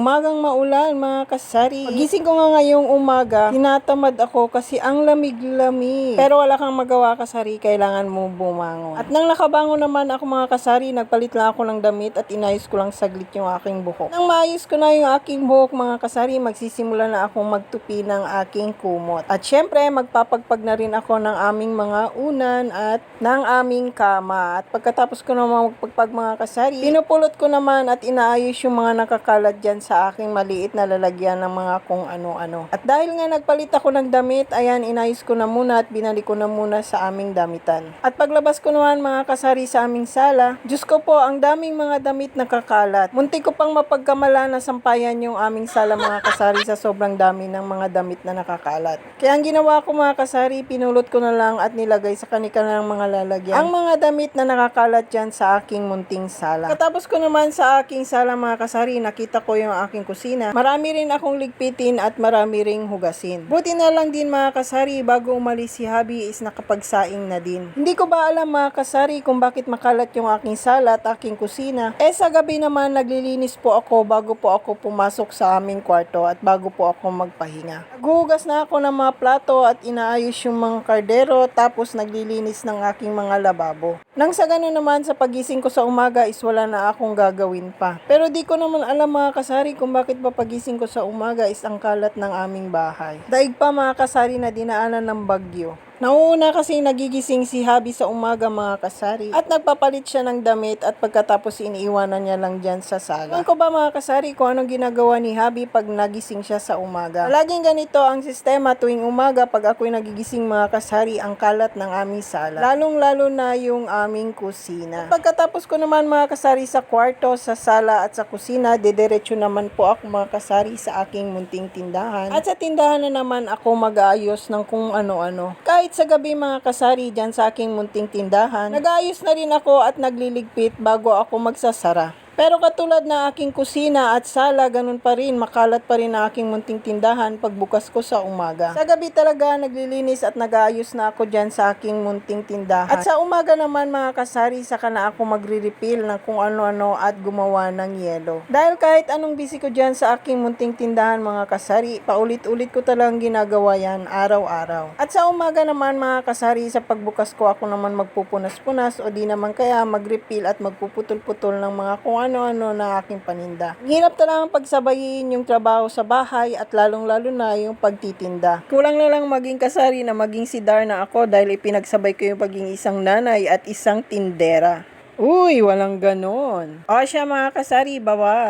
Umagang maulan mga kasari. Pagising ko nga ngayong umaga, tinatamad ako kasi ang lamig-lamig. Pero wala kang magawa kasari, kailangan mo bumangon. At nang nakabangon naman ako mga kasari, nagpalit lang ako ng damit at inayos ko lang saglit yung aking buhok. Nang maayos ko na yung aking buhok mga kasari, magsisimula na akong magtupi ng aking kumot. At syempre, magpapagpag na rin ako ng aming mga unan at ng aming kama. At pagkatapos ko naman magpagpag mga kasari, pinupulot ko naman at inaayos yung mga nakakalat dyan sa aking maliit na lalagyan ng mga kung ano-ano. At dahil nga nagpalit ako ng damit, ayan, inayos ko na muna at binalik ko na muna sa aming damitan. At paglabas ko naman mga kasari sa aming sala, Diyos ko po, ang daming mga damit na kakalat. Muntik ko pang mapagkamala na sampayan yung aming sala mga kasari sa sobrang dami ng mga damit na nakakalat. Kaya ang ginawa ko mga kasari, pinulot ko na lang at nilagay sa kanika ng mga lalagyan. Ang mga damit na nakakalat dyan sa aking munting sala. Katapos ko naman sa aking sala mga kasari, nakita ko yung aking kusina. Marami rin akong ligpitin at marami ring hugasin. Buti na lang din mga kasari, bago umalis si Habi is nakapagsaing na din. Hindi ko ba alam mga kasari kung bakit makalat yung aking sala at aking kusina. Eh sa gabi naman naglilinis po ako bago po ako pumasok sa aming kwarto at bago po ako magpahinga. Naghuhugas na ako ng mga plato at inaayos yung mga kardero tapos naglilinis ng aking mga lababo. Nang sa ganun naman sa pagising ko sa umaga is wala na akong gagawin pa. Pero di ko naman alam mga kasari kung bakit pa pagising ko sa umaga is ang kalat ng aming bahay. Daig pa mga kasari na dinaanan ng bagyo. Nauuna kasi nagigising si Habi sa umaga mga kasari at nagpapalit siya ng damit at pagkatapos iniiwanan niya lang dyan sa sala. Alam ko ba mga kasari kung anong ginagawa ni Habi pag nagising siya sa umaga? Laging ganito ang sistema tuwing umaga pag ako'y nagigising mga kasari ang kalat ng aming sala. Lalong lalo na yung aming kusina. At pagkatapos ko naman mga kasari sa kwarto, sa sala at sa kusina, dediretso naman po ako mga kasari sa aking munting tindahan. At sa tindahan na naman ako mag-aayos ng kung ano-ano. Kahit sa gabi mga kasari dyan sa aking munting tindahan, nag-aayos na rin ako at nagliligpit bago ako magsasara. Pero katulad na aking kusina at sala, ganun pa rin, makalat pa rin ang aking munting tindahan pagbukas ko sa umaga. Sa gabi talaga, naglilinis at nag-aayos na ako dyan sa aking munting tindahan. At sa umaga naman mga kasari, saka na ako magre-refill ng kung ano-ano at gumawa ng yelo. Dahil kahit anong busy ko dyan sa aking munting tindahan mga kasari, paulit-ulit ko talagang ginagawa yan araw-araw. At sa umaga naman mga kasari, sa pagbukas ko ako naman magpupunas-punas o di naman kaya mag-refill at magpuputol-putol ng mga kung ano-ano na aking paninda. Hirap talagang pagsabayin yung trabaho sa bahay at lalong-lalo na yung pagtitinda. Kulang na lang maging kasari na maging si Darna ako dahil ipinagsabay ko yung pagiging isang nanay at isang tindera. Uy, walang ganon. O siya mga kasari, bawa.